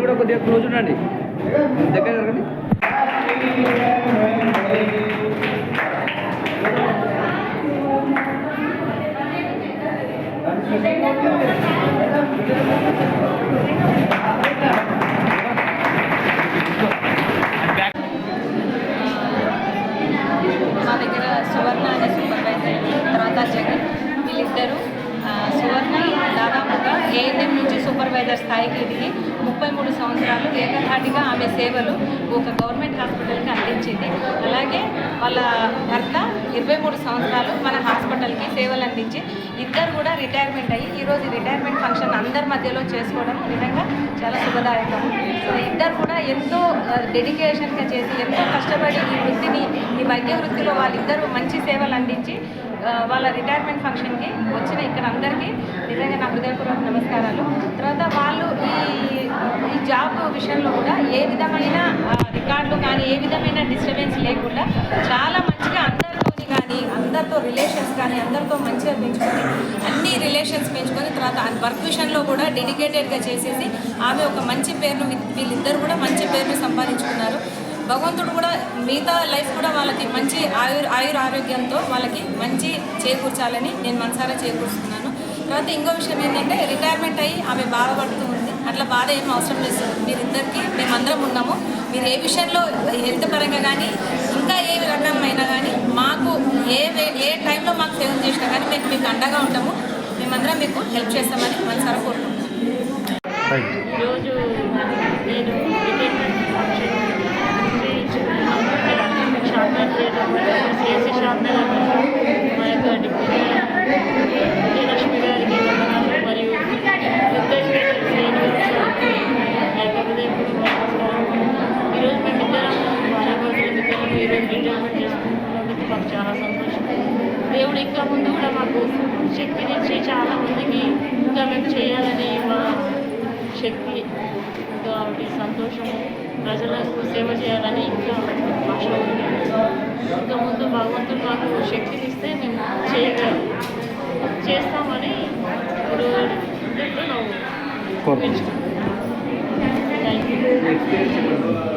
కొద్దిగా క్లోజ్ ఉండండి. దగ్గర జరగండి. మా దగ్గర సువర్ణ అనే సూపర్వైజర్ తర్వాత జగన్. వీళ్ళిద్దరూ సువర్ణ దాదాపుగా ఏఎన్ఎం నుంచి సూపర్వైజర్ స్థాయికి దిగి ముప్పై మూడు సంవత్సరాలు ఏకధాటిగా ఆమె సేవలు ఒక గవర్నమెంట్ హాస్పిటల్కి అందించింది. అలాగే వాళ్ళ భర్త ఇరవై మూడు సంవత్సరాలు మన హాస్పిటల్కి సేవలు అందించి ఇద్దరు కూడా రిటైర్మెంట్ అయ్యి ఈరోజు రిటైర్మెంట్ ఫంక్షన్ అందరి మధ్యలో చేసుకోవడం నిజంగా చాలా శుభదాయకం. సో ఇద్దరు కూడా ఎంతో డెడికేషన్గా చేసి ఎంతో కష్టపడి ఈ వృత్తిని ఈ వైద్య వృత్తిలో వాళ్ళిద్దరూ మంచి సేవలు అందించి వాళ్ళ రిటైర్మెంట్ ఫంక్షన్కి వచ్చిన ఇక్కడ అందరికీ నిజంగా నా హృదయపూర్వక నమస్కారాలు తర్వాత వాళ్ళు ఈ ఈ జాబ్ విషయంలో కూడా ఏ విధమైన రికార్డు రికార్డులు కానీ ఏ విధమైన డిస్టర్బెన్స్ లేకుండా చాలా మంచిగా అందరితోని కానీ అందరితో రిలేషన్స్ కానీ అందరితో మంచిగా పెంచుకొని అన్ని రిలేషన్స్ పెంచుకొని తర్వాత వర్క్ విషయంలో కూడా డెడికేటెడ్గా చేసేసి ఆమె ఒక మంచి పేరును వీళ్ళిద్దరు కూడా మంచి పేరును సంపాదించుకున్నారు. భగవంతుడు కూడా మిగతా లైఫ్ కూడా వాళ్ళకి మంచి ఆయుర్ ఆయుర ఆరోగ్యంతో వాళ్ళకి మంచి చేకూర్చాలని నేను మనసారా చేకూరుస్తున్నాను. తర్వాత ఇంకో విషయం ఏంటంటే రిటైర్మెంట్ అయ్యి ఆమె బాధపడుతూ అట్లా బాధ ఏం అవసరం లేదు మీరిద్దరికి మేమందరం ఉన్నాము. మీరు ఏ విషయంలో హెల్త్ పరంగా కానీ ఇంకా ఏ రకమైనా కానీ మాకు ఏ వే- ఏ టైంలో మాకు సేవ చేసినా కానీ మేము మీకు అండగా ఉంటాము. మేమందరం మీకు హెల్ప్ చేస్తామని మనసారా కోరుకుంటున్నాం. ఈరోజు నేను రిటైర్మెంట్ చేసుకుంటున్నందుకు మాకు చాలా సంతోషం. దేవుడు ఇంకా ముందు కూడా మాకు శక్తినిచ్చి చాలా మందికి ఇంకా మేము చేయాలని మా శక్తి. కాబట్టి సంతోషము ప్రజలకు సేవ చేయాలని ఇంకా ఆశ ఇంకా ముందు భగవంతుడు మాకు శక్తినిస్తే మేము చేయగలం. చేస్తామని ఇప్పుడు థ్యాంక్ యూ